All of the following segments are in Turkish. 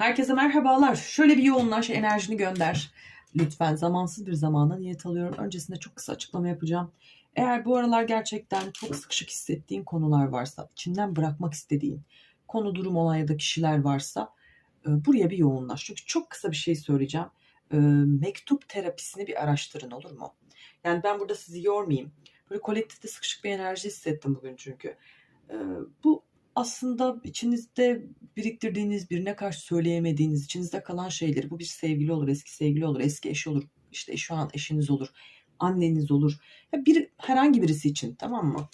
Herkese merhabalar. Şöyle bir yoğunlaş, enerjini gönder. Lütfen zamansız bir zamana niyet alıyorum. Öncesinde çok kısa açıklama yapacağım. Eğer bu aralar gerçekten çok sıkışık hissettiğin konular varsa, içinden bırakmak istediğin konu, durum, olay ya da kişiler varsa e, buraya bir yoğunlaş. Çünkü çok kısa bir şey söyleyeceğim. E, Mektup terapisini bir araştırın olur mu? Yani ben burada sizi yormayayım. Böyle kolektifte sıkışık bir enerji hissettim bugün çünkü. E, Bu aslında içinizde biriktirdiğiniz, birine karşı söyleyemediğiniz, içinizde kalan şeyleri, bu bir sevgili olur, eski sevgili olur, eski eş olur, işte şu an eşiniz olur, anneniz olur. Ya bir herhangi birisi için tamam mı?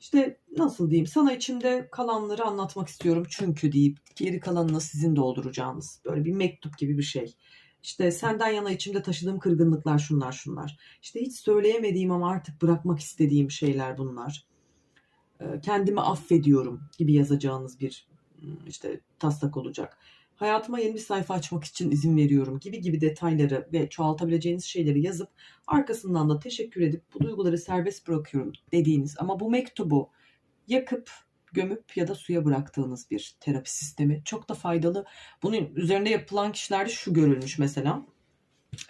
İşte nasıl diyeyim sana içimde kalanları anlatmak istiyorum çünkü deyip geri kalanını sizin dolduracağınız böyle bir mektup gibi bir şey. İşte senden yana içimde taşıdığım kırgınlıklar şunlar şunlar. İşte hiç söyleyemediğim ama artık bırakmak istediğim şeyler bunlar. Ee, Kendimi affediyorum gibi yazacağınız bir ım, işte taslak olacak. Hayatıma yeni bir sayfa açmak için izin veriyorum gibi gibi detayları ve çoğaltabileceğiniz şeyleri yazıp arkasından da teşekkür edip bu duyguları serbest bırakıyorum dediğiniz ama bu mektubu yakıp gömüp ya da suya bıraktığınız bir terapi sistemi çok da faydalı. Bunun üzerinde yapılan kişilerde şu görülmüş mesela.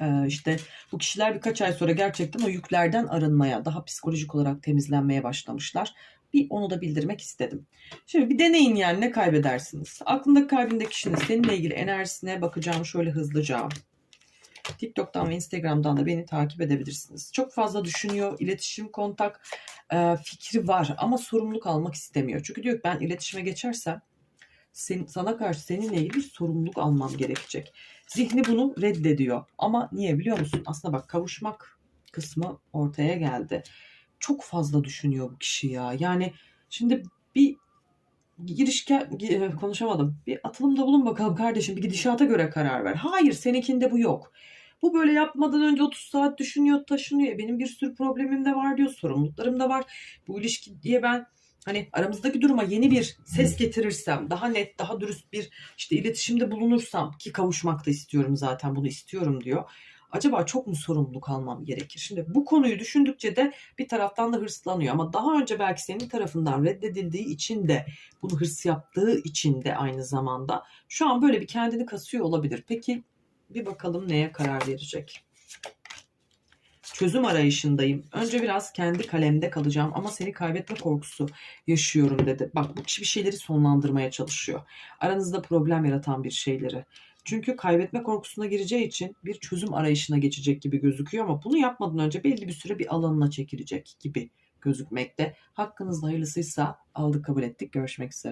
Ee, işte bu kişiler birkaç ay sonra gerçekten o yüklerden arınmaya, daha psikolojik olarak temizlenmeye başlamışlar. Bir onu da bildirmek istedim. Şimdi bir deneyin yani ne kaybedersiniz? Aklındaki kalbindeki kişinin seninle ilgili enerjisine bakacağım şöyle hızlıca. TikTok'tan ve Instagram'dan da beni takip edebilirsiniz. Çok fazla düşünüyor, iletişim, kontak e, fikri var ama sorumluluk almak istemiyor. Çünkü diyor ki ben iletişime geçersem sen, sana karşı seninle ilgili sorumluluk almam gerekecek. Zihni bunu reddediyor. Ama niye biliyor musun? Aslında bak kavuşmak kısmı ortaya geldi. Çok fazla düşünüyor bu kişi ya. Yani şimdi bir girişken gi- konuşamadım. Bir atılımda bulun bakalım kardeşim. Bir gidişata göre karar ver. Hayır seninkinde bu yok. Bu böyle yapmadan önce 30 saat düşünüyor, taşınıyor. Benim bir sürü problemim de var diyor, sorumluluklarım da var. Bu ilişkiye ben hani aramızdaki duruma yeni bir ses getirirsem, daha net, daha dürüst bir işte iletişimde bulunursam ki kavuşmak da istiyorum zaten bunu istiyorum diyor. Acaba çok mu sorumluluk almam gerekir? Şimdi bu konuyu düşündükçe de bir taraftan da hırslanıyor ama daha önce belki senin tarafından reddedildiği için de bunu hırs yaptığı için de aynı zamanda şu an böyle bir kendini kasıyor olabilir. Peki bir bakalım neye karar verecek. Çözüm arayışındayım. Önce biraz kendi kalemde kalacağım ama seni kaybetme korkusu yaşıyorum dedi. Bak bu kişi bir şeyleri sonlandırmaya çalışıyor. Aranızda problem yaratan bir şeyleri. Çünkü kaybetme korkusuna gireceği için bir çözüm arayışına geçecek gibi gözüküyor ama bunu yapmadan önce belli bir süre bir alanına çekilecek gibi gözükmekte. Hakkınızda hayırlısıysa aldık kabul ettik. Görüşmek üzere.